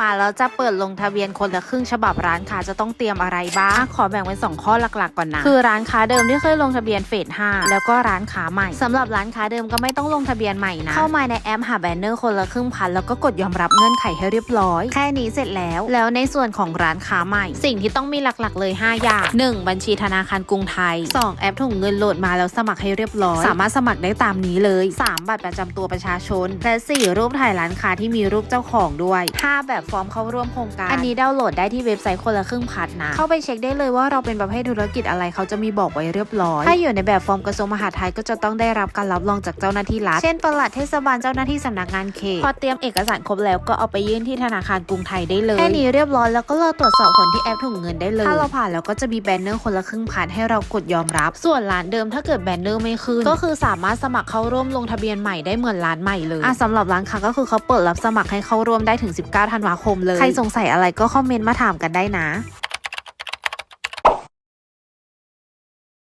มาแล้วจะเปิดลงทะเบียนคนละครึ่งฉบับร้านค้าจะต้องเตรียมอะไรบ้าง ขอแบ่งเป็นสองข้อหลักๆก่อนนะ คือร้านค้าเดิมที่เคยลงทะเบียนเฟส5แล้วก็ร้านค้าใหม่สำหรับร้านค้าเดิมก็ไม่ต้องลงทะเบียนใหม่นะ เข้ามาในแอปหาแบนเนอร์คนละครึ่งพันแล้วก็กดยอมรับเงื่อนไขให้เรียบร้อย แค่นี้เสร็จแล้ว แล้วในส่วนของร้านค้าใหม่ สิ่งที่ต้องมีหลักๆเลย 5 อย่าง 1. บัญชีธนาคารกรุงไทย 2. แอปถุงเงินโหลดมาแล้วสมัครให้เรียบร้อย สามารถสมัครได้ตามนี้เลย 3. บัตรประจำตัวประชาชน และ 4. รูปถ่ายร้านค้าที่มีรูปเจ้าของด้วย 5. แบบฟอร์มเข้าร่วมโครงการ อันนี้ดาวน์โหลดได้ที่เว็บไซต์คนละครึ่งพันนะ เข้าไปเช็คได้เลยว่าเราเป็นประเภทธุรกิจอะไรเขาจะมีบอกไว้เรียบร้อย ถ้าอยู่ในแบบฟอร์มกระทรวงมหาดไทยก็จะต้องได้รับการรับรองจากเจ้าหน้าที่รัฐ เช่นปลัดเทศบาลเจ้าหน้าที่สำนักงานเขต พอเตรียมเอกสารครบแล้วก็เอาไปยื่นที่ธนาคารกรุงไทยได้เลย แค่นี้เรียบร้อยแล้วก็รอตรวจสอบผลที่แอปถุงเงินได้เลย ถ้าเราผ่านแล้วก็จะมีแบนเนอร์คนละครึ่งพันให้เรากดยอมรับ ส่วนร้านเดิมถ้าเกิดแบนเนอร์ไม่ขึ้น ก็คือสามารถสมัครเข้าร่วมลงทะเบียนใหม่ได้เหมือนร้านใหม่เลยอะสำหรับร้านค้าก็คือเขาเปิดรับสมัครให้เข้าร่วมได้ถึง 19ธันวาคมเลย ใครสงสัยอะไรก็คอมเมนต์มาถามกันได้นะ